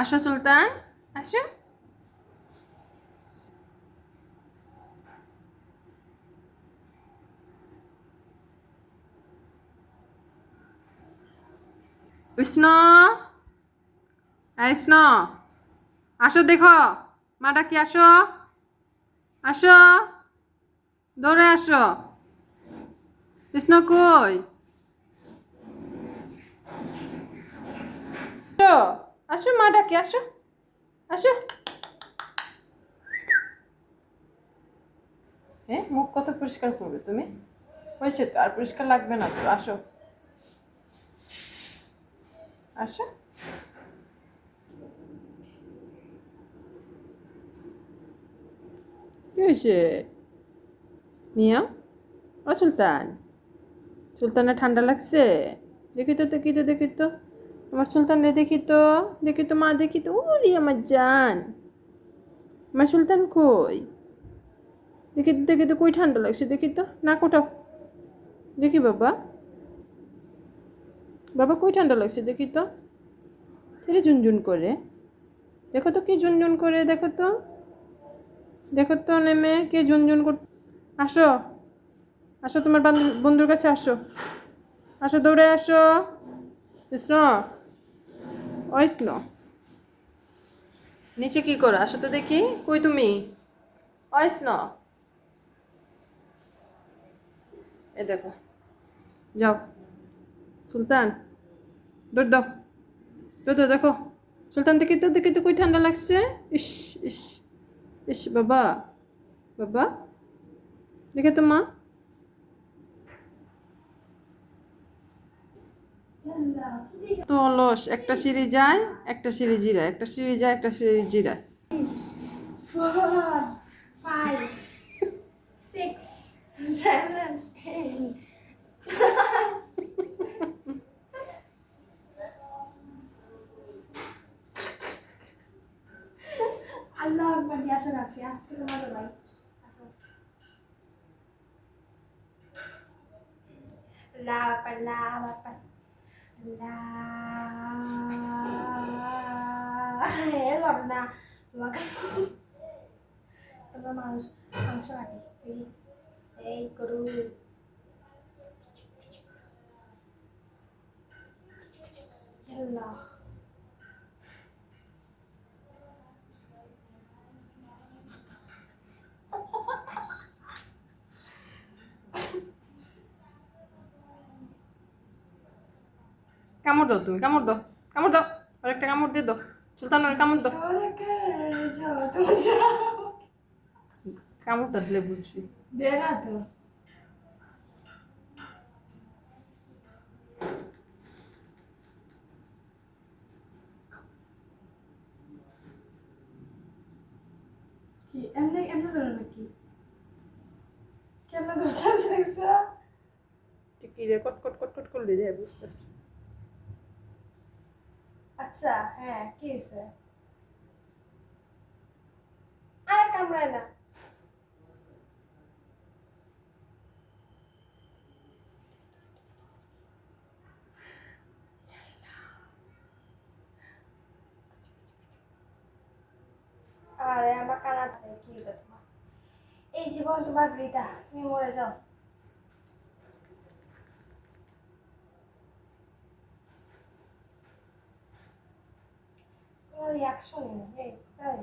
আসো সুলতান, আসো। কৃষ্ণ, এই কৃষ্ণ, আসো দেখো, মাটা কি, আসো। আসো, দৌড়ে আসো। কৃষ্ণ কই আসো আসো মা ডাকে, আসো। আসো। এ, মুখ কত পরিষ্কার করবে তুমি? হয়েছে তো, আর পরিষ্কার লাগবে না তো, আসো। আসো। কি হয়েছে? মিয়া ও সুলতান। সুলতানের ঠান্ডা লাগছে? দেখি তো দেখি তো দেখি তো। আমার সুলতান রে দেখি তো দেখি তো মা, দেখি তো, ওরে আমার জান। আমার সুলতান কই? দেখি তো দেখি তো কই ঠান্ডা লাগছে, দেখি তো, না কোটাও দেখি বাবা। বাবা কই ঠান্ডা লাগছে, দেখি তো। এরে ঝুনঝুন করে। দেখো তো কি ঝুনঝুন করে, দেখো তো। দেখো তো নেমে কে ঝুনঝুন কর আসো। আসো তোমার বান্ধ- বন্ধুর কাছে আসো। আসো দৌড়ে আসো। কৃষ্ণ। ওই স্নো নিচে কি করো? আসো তো দেখি। কই তুমি? ওই স্নো এ দেখো। যাও। সুলতান, দৌড় দাও। দৌড় দেখো। সুলতান, দেখি তো দেখি তো, কই ঠান্ডা লাগছে? ইস ইস ইস, বাবা। বাবা। দেখে তো মা তো অলস একটা সিঁড়ি যায়, একটা সিঁড়ি জিরায়, একটা সিঁড়ি যায়, একটা সিঁড়ি জিরায়। আল্লাহ আকবার দিয়ে আসো ভাই আকবার আল্লাহ আকবার আল্লাহ এলাম না তোমাকে তোমরা মানুষ মাংস কামড় দাও তুমি কামড় দাও কামড় দাও আর একটা কামড় দিয়ে দাও। সুলতান ওর কামড় দাও। কামড়টা দিলে বুঝবি। দে না তো। কি এমনি এমনি ধরো নাকি? কেমন ধরতে দেখছ টিকি রে কট কট কট কট করলে যায় বুঝতেছিস? আচ্ছা হ্যাঁ কি হয়েছে? আরে, কামড়ায় না। আরে, আমার কানা থাকে কি হলো তোমার? এই জীবন তোমার বৃথা, তুমি মরে যাও। তোমার রিয়াকশন নেই এই এই